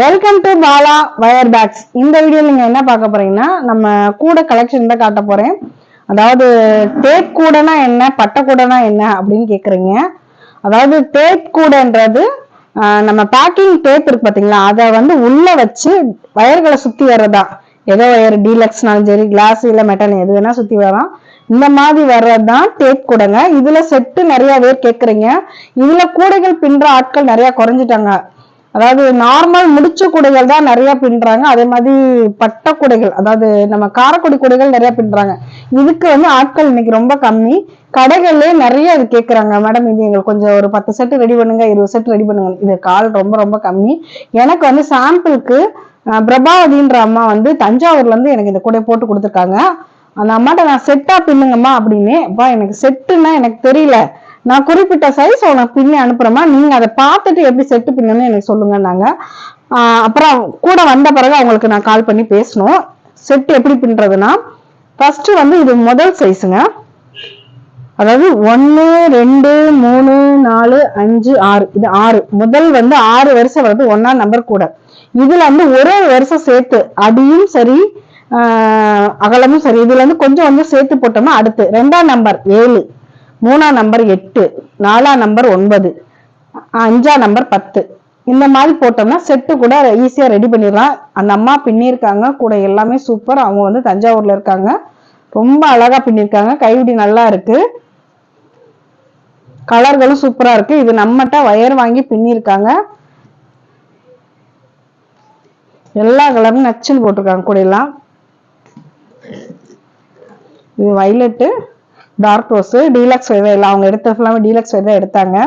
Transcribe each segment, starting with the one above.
Welcome to Bala wire bags இந்த video நீங்க என்ன பார்க்க போறீங்கன்னா நம்ம கூட கலெக்ஷன் தான் காட்ட போறேன். அதாவது டேப் கூடனா என்ன பட்டை கூடைனா என்ன அப்படின்னு கேக்குறீங்க. அதாவது டேப் கூடைன்றது நம்ம பேக்கிங் டேப் இருக்கு பாத்தீங்களா அதை வந்து உள்ள வச்சு வயர்களை சுத்தி வர்றதா. ஏதோ வயர் டீலக்ஸ்னாலும் சரி கிளாஸ் இல்ல மெட்டல் எது வேணா சுத்தி வரலாம். இந்த மாதிரி வர்றதுதான் டேப் கூடைங்க. இதுல செட்டு நிறைய பேர் கேக்குறீங்க. இதுல கூடைகள் பின்ற ஆட்கள் நிறைய குறைஞ்சிட்டாங்க. அதாவது நார்மல் முடிச்ச கூடைகள் தான் நிறைய பின்றாங்க அதே மாதிரி பட்ட கூடைகள் அதாவது நம்ம காரக்குடி கூடைகள் நிறைய பின்றாங்க இதுக்கு வந்து ஆட்கள் இன்னைக்கு ரொம்ப கம்மி. கடைகள்லயே நிறைய இது கேட்குறாங்க மேடம் இது எங்களுக்கு கொஞ்சம் ஒரு பத்து செட்டு ரெடி பண்ணுங்க இருபது செட் ரெடி பண்ணுங்க. இது கால் ரொம்ப ரொம்ப கம்மி. எனக்கு வந்து சாம்பிளுக்கு பிரபாவதின்ற அம்மா வந்து தஞ்சாவூர்ல இருந்து எனக்கு இந்த குடை போட்டு கொடுத்துருக்காங்க. அந்த அம்மாட்ட நான் செட்டா பின்னுங்கம்மா அப்படின்னு. அப்பா எனக்கு செட்டுன்னா எனக்கு தெரியல. நான் குறிப்பிட்ட சைஸ் உனக்கு பின்னி அனுப்புறேம்மா. நீங்க அதை பார்த்துட்டு எப்படி செட்டு பின்னணும்னு எனக்கு சொல்லுங்கன்னாங்க. அப்புறம் கூட வந்த பிறகு அவங்களுக்கு நான் கால் பண்ணி பேசணும். செட் எப்படி பின்றதுன்னா ஃபர்ஸ்ட் வந்து இது முதல் சைஸுங்க அதாவது ஒன்னு ரெண்டு மூணு நாலு அஞ்சு ஆறு. இது ஆறு. முதல் வந்து ஆறு வருஷம் வருது ஒன்னா நம்பர் கூட. இதுல வந்து ஒரே வருஷம் சேர்த்து அடியும் சரி ஆஹ் அகலமும் சரி. இதுல இருந்து கொஞ்சம் கொஞ்சம் சேர்த்து போட்டோம்னா அடுத்து. ரெண்டாம் நம்பர் ஏழு. மூணாம் நம்பர் எட்டு நாலாம் நம்பர் ஒன்பது அஞ்சாம் நம்பர் பத்து. இந்த மாதிரி போட்டோம்னா செட்டு கூட ஈஸியாக ரெடி பண்ணிடலாம். அந்த அம்மா பின்னிருக்காங்க கூட எல்லாமே சூப்பர் அவங்க வந்து தஞ்சாவூரில் இருக்காங்க. ரொம்ப அழகாக பின்னிருக்காங்க கைவிடி நல்லா இருக்கு. கலர்களும் சூப்பராக இருக்கு. இது நம்மகிட்ட வயர் வாங்கி பின்னிருக்காங்க எல்லா கலரும் நச்சுன்னு போட்டிருக்காங்க கூட எல்லாம் இது violet dark rose deluxe wire இல்லை அவங்க எடுத்த ஃபுல்லாமே டீலக்ஸ் வயர் எடுத்தாங்க.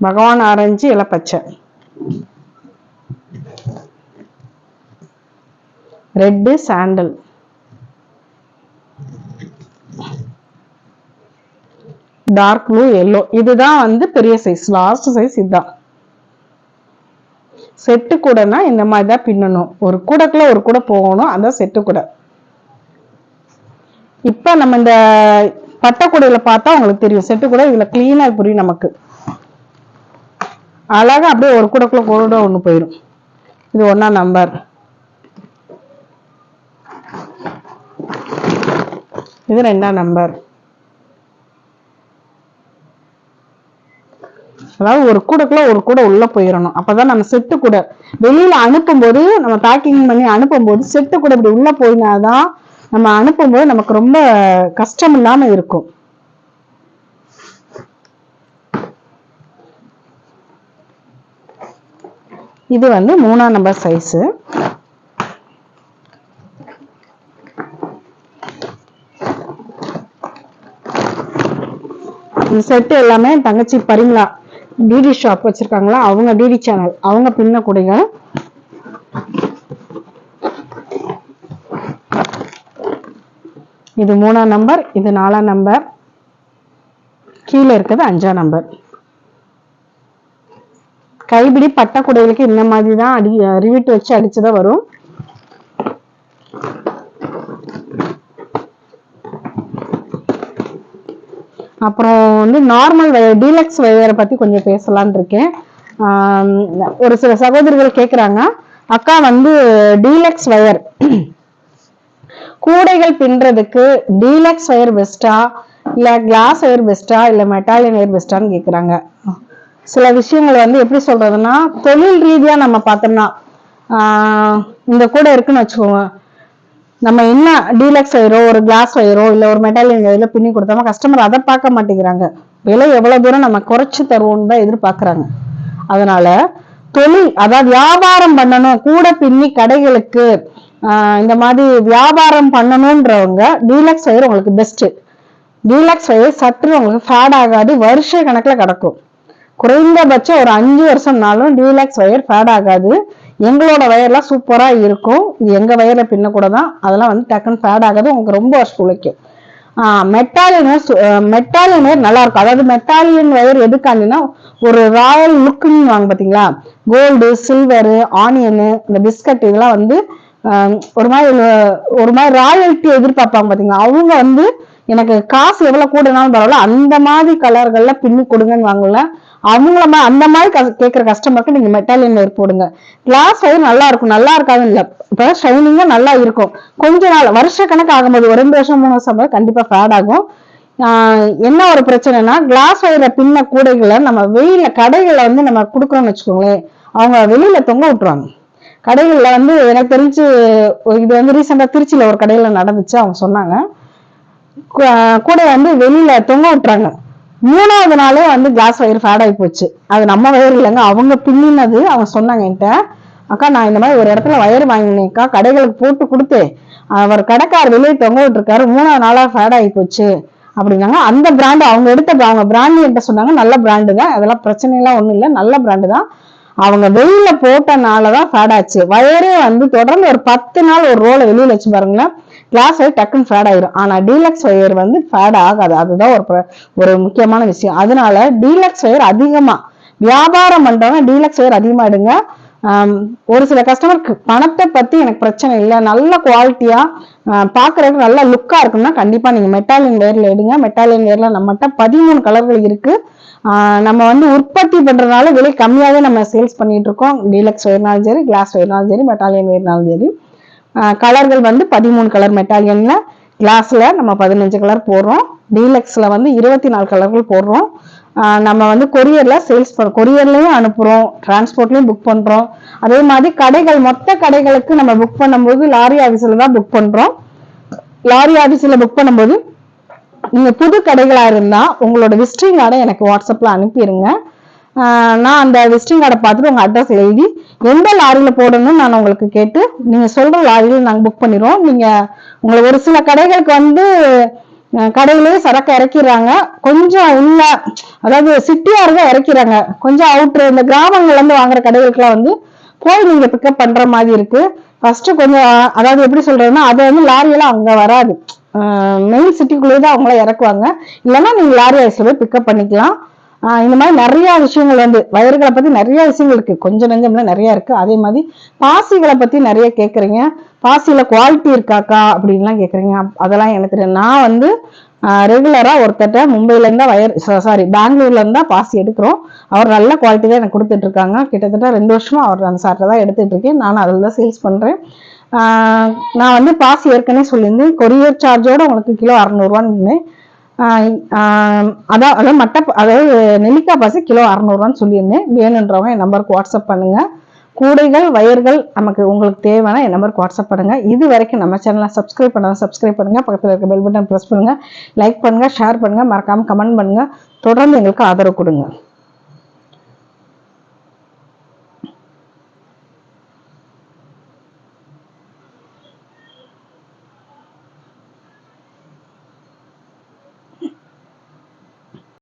பகவான் orange இலப்பச்சை red sandal dark blue yellow இதுதான் வந்து பெரிய சைஸ் லாஸ்ட் சைஸ் இதுதான். செட்டு கூடனா இந்த மாதிரி தான் பின்னணும். ஒரு கூடக்குள்ள ஒரு கூடை போகணும் அதான் செட்டு கூட. இப்ப நம்ம இந்த பட்டை பார்த்தா உங்களுக்கு தெரியும். செட்டு கூட இதுல கிளீனா புரியும் நமக்கு. அழகா அப்படியே ஒரு கூடக்குள்ள கூட ஒண்ணு போயிடும் இது ஒன்னா நம்பர் இது ரெண்டாம் நம்பர் அதாவது ஒரு கூடைக்குள்ள ஒரு கூடை உள்ள போயிடணும் அப்பதான் நம்ம செட்டு கூட. வெளியில அனுப்பும்போது நம்ம பேக்கிங் பண்ணி அனுப்பும்போது செட்டு கூட இப்படி உள்ள போயினாதான் நம்ம அனுப்பும்போது நமக்கு ரொம்ப கஷ்டம் இல்லாம இருக்கும். இது வந்து மூணாம் நம்பர் சைஸு இந்த செட்டு எல்லாமே தங்கச்சி பரிங்களா டிடி ஷாப் வச்சிருக்காங்களா? அவங்க டிடி சேனல் அவங்க பின்ன கூடைகள் இது மூணாம் நம்பர் இது நாலாம் நம்பர் கீழே இருக்கிறது அஞ்சாம் நம்பர் கைபிடி பட்டக்குடைகளுக்கு இந்த மாதிரி தான் அடி ரிவிட் வச்சு அடிச்சுதான் வரும். அப்புறம் வந்து நார்மல் வயர் டீலக்ஸ் வயரை பத்தி கொஞ்சம் பேசலாம்னு இருக்கேன். ஒரு சில சகோதரிகள் கேட்குறாங்க அக்கா வந்து டீலக்ஸ் வயர் கூடைகள் பின்றதுக்கு டீலக்ஸ் வயர் பெஸ்டா இல்ல கிளாஸ் வயர் பெஸ்டா இல்லை மெட்டாலியன் வயர் பெஸ்டான்னு கேட்குறாங்க சில விஷயங்கள் வந்து எப்படி சொல்றதுன்னா தொழில் ரீதியா நம்ம பார்த்தோம்னா ஆஹ் இந்த கூடை இருக்குன்னு வச்சுக்கோங்க. நம்ம என்ன டீலக்ஸ் வயரோ ஒரு கிளாஸ் வயரோ இல்ல ஒரு மெட்டாலியன் வயரோ பின்னி கொடுத்தாம கஸ்டமர் அதை பார்க்க மாட்டேங்கிறாங்க. விலை எவ்வளவு தூரம் நம்ம குறைச்சு தருவோம்னு தான் எதிர்பார்க்குறாங்க. அதனால தொழில் அதாவது வியாபாரம் பண்ணணும் கூட பின்னி கடைகளுக்கு ஆஹ் இந்த மாதிரி வியாபாரம் பண்ணணுன்றவங்க டீலக்ஸ் வயர் உங்களுக்கு பெஸ்ட் டீலக்ஸ் வயர் சற்று உங்களுக்கு ஃபேட் ஆகாது வருஷ கணக்குல கிடக்கும். குறைந்தபட்சம் ஒரு அஞ்சு வருஷம்னாலும் டீலக்ஸ் வயர் ஃபேட் ஆகாது. எங்களோட வயர்லாம் சூப்பராக இருக்கும். இது எங்கள் வயரில் பின்ன கூட தான் அதெல்லாம் வந்து டக்குன்னு ஃபேட் ஆகாது. உங்களுக்கு ரொம்ப வருஷம் உழைக்கும் மெட்டாலியன் மெட்டாலியன் வயர் நல்லா இருக்கும். அதாவது மெட்டாலியன் வயர் எதுக்காண்டினா ஒரு ராயல் லுக்குன்னு வாங்க பார்த்தீங்களா கோல்டு சில்வரு ஆனியனு இந்த பிஸ்கட் இதெல்லாம் வந்து ஆஹ் ஒரு மாதிரி ஒரு மாதிரி ராயல்ட்டி எதிர்பார்ப்பாங்க பார்த்தீங்களா அவங்க வந்து எனக்கு காசு எவ்வளவு கூடனாலும் பரவாயில்ல. அந்த மாதிரி கலர்கள்ல பின்னி கொடுங்கன்னு வாங்கல அவங்கள அந்த மாதிரி கஸ்- கஸ்டமருக்கு நீங்க மெட்டாலியன் ஒயர் போடுங்க. கிளாஸ் வந்து நல்லா இருக்கும். நல்லா இருக்காதுன்னு இல்ல. இப்ப ஷைனிங்கா நல்லா இருக்கும். கொஞ்ச நாள் வருஷ கணக்கு ஆகும்போது ஒரு ரெண்டு வருஷம் மூணு வருஷம் போது கண்டிப்பா ஃபேட் ஆகும். என்ன ஒரு பிரச்சனைனா கிளாஸ் ஒயரை பின்ன கூடைகளை நம்ம வெயில கடைகளை வந்து நம்ம கொடுக்குறோம்னு வச்சுக்கோங்களேன். அவங்க வெளியில தொங்க விட்டுருவாங்க. கடைகள்ல வந்து எனக்கு தெரிஞ்சு இது வந்து ரீசெண்டா திருச்சியில ஒரு கடையில நடந்துச்சு அவங்க சொன்னாங்க. கூட வந்து வெளியில தொங்க விட்டுறாங்க. மூணாவது நாளே வந்து கிளாஸ் வயிறு ஃபேட் ஆகி போச்சு. அது நம்ம வயிறு இல்லைங்க அவங்க பின்னினது அவங்க சொன்னாங்க என்கிட்ட அக்கா நான் இந்த மாதிரி ஒரு இடத்துல வயிறு வாங்கினேன்க்கா கடைகளுக்கு போட்டு கொடுத்து அவர் கடைக்கார் வெளியே தொங்க விட்டுருக்காரு மூணாவது நாளாக ஃபேட் ஆகி போச்சு. அப்படின்னாங்க. அந்த பிராண்டு அவங்க எடுத்த அவங்க பிராண்டு என்கிட்ட சொன்னாங்க நல்ல பிராண்டு தான் அதெல்லாம் பிரச்சனைலாம் ஒன்றும் இல்லை நல்ல பிராண்டு தான். அவங்க வெளியில போட்டனாலதான் ஃபேட் ஆச்சு. வயிறே வந்து தொடர்ந்து ஒரு பத்து நாள் ஒரு ரோலை வெளியில் வச்சு பாருங்களேன். கிளாஸ் ஒயர் டக்குன்னு ஃபேட் ஆயிரும். ஆனா டீலக்ஸ் ஒயர் வந்து ஃபேட் ஆகாது. அதுதான் ஒரு ஒரு முக்கியமான விஷயம். அதனால டீலக்ஸ் ஒயர் அதிகமா வியாபாரம் பண்றவங்க டீலக்ஸ் ஒயர் அதிகமா எடுங்க ஒரு சில கஸ்டமருக்கு பணத்தை பத்தி எனக்கு பிரச்சனை இல்லை. நல்ல குவாலிட்டியா பாக்குறதுக்கு நல்ல லுக்கா இருக்குன்னா கண்டிப்பா நீங்க மெட்டாலியன் வேர்ல எடுங்க. மெட்டாலியன் வேர்ல நம்மகிட்ட பதிமூணு கலர்கள் இருக்கு. நம்ம வந்து உற்பத்தி பண்றதுனால விலை கம்மியாவே நம்ம சேல்ஸ் பண்ணிட்டு இருக்கோம். டீலக்ஸ் ஒயர்னாலும் சரி கிளாஸ் ஒயர்னாலும் சரி மெட்டாலியன் ஒயர்னாலும் சரி. கலர்கள் வந்து பதிமூணு கலர் மெட்டாலியன்ல கிளாஸ்ல நம்ம பதினஞ்சு கலர் போடுறோம். டீலக்ஸ்ல வந்து இருபத்தி நாலு கலர்கள் போடுறோம். நம்ம வந்து கொரியர்ல சேல்ஸ் பண்ண கொரியர்லயும் அனுப்புறோம். டிரான்ஸ்போர்ட்லயும் புக் பண்றோம். அதே மாதிரி கடைகள் மொத்த கடைகளுக்கு நம்ம புக் பண்ணும்போது லாரி ஆபீஸ்ல தான் புக் பண்றோம். லாரி ஆபீஸ்ல புக் பண்ணும்போது நீங்க புது கடைகளா இருந்தா உங்களோட விசிட்டிங் கார்டை எனக்கு வாட்ஸ்அப்ல அனுப்பிடுங்க நான் அந்த விசிட்டிங் கார்டை பார்த்துட்டு உங்கள் அட்ரஸ் எழுதி எந்த லாரியில் போடணும்னு நான் உங்களுக்கு கேட்டு நீங்கள் சொல்கிற லாரியில் நாங்கள் புக் பண்ணிடுவோம் நீங்கள் உங்களை ஒரு சில கடைகளுக்கு வந்து கடையிலேயே சரக்கு இறக்கிடுறாங்க. கொஞ்சம் உள்ள அதாவது சிட்டியாக இருக்க இறக்கிறாங்க கொஞ்சம் அவுட்ரு இந்த கிராமங்கள்லேருந்து வாங்குற கடைகளுக்குலாம் வந்து போய் நீங்கள் பிக்கப் பண்ணுற மாதிரி இருக்கு. ஃபஸ்ட்டு கொஞ்சம் அதாவது எப்படி சொல்கிறதுன்னா அது வந்து லாரியெல்லாம் அங்கே வராது. மெயின் சிட்டிக்குள்ளேயே தான் அவங்கள இறக்குவாங்க. இல்லைன்னா நீங்கள் லாரி ஐஸில் போய் பிக்கப் பண்ணிக்கலாம். ஆஹ் இந்த மாதிரி நிறைய விஷயங்கள் வந்து வயர்களை பத்தி நிறைய விஷயங்கள் இருக்கு. கொஞ்சம் நெஞ்சம்ல நிறைய இருக்கு. அதே மாதிரி பாசிகளை பத்தி நிறைய கேக்குறீங்க. பாசியில குவாலிட்டி இருக்காக்கா அப்படின்லாம் கேக்குறீங்க. அதெல்லாம் எனக்கு தெரியும் நான் வந்து ரெகுலரா ஒருத்தட்ட மும்பைல இருந்தா வயர் சாரி பெங்களூர்ல இருந்தா பாசி எடுக்கிறோம். அவர் நல்ல குவாலிட்டி தான் எனக்கு கொடுத்துட்டு இருக்காங்க. கிட்டத்தட்ட ரெண்டு வருஷமா அவர் அந்த சார்ட்ட தான் எடுத்துட்டு இருக்கேன். நான் அதில் தான் சேல்ஸ் பண்றேன். நான் வந்து பாசி ஏற்கனவே சொல்லியிருந்தேன். கொரியர் சார்ஜோட உங்களுக்கு கிலோ அறநூறுவான்னு அதான் அதாவது மட்ட அதாவது நெல்லிக்காய் பாசி கிலோ அறநூறுவான்னு சொல்லியிருந்தேன். வேணுன்றவங்க என் நம்பருக்கு வாட்ஸ்அப் பண்ணுங்கள் கூடைகள் வயர்கள் நமக்கு உங்களுக்கு தேவையான என் நம்பருக்கு வாட்ஸ்அப் பண்ணுங்கள் இது வரைக்கும் நம்ம சேனலை சப்ஸ்கிரைப் பண்ணாங்க சப்ஸ்கிரைப் பண்ணுங்கள் பக்கத்தில் இருக்க பெல் பட்டன் ப்ரெஸ் பண்ணுங்கள் லைக் பண்ணுங்கள் ஷேர் பண்ணுங்கள் மறக்காமல் கமெண்ட் பண்ணுங்கள் தொடர்ந்து எங்களுக்கு ஆதரவு கொடுங்க.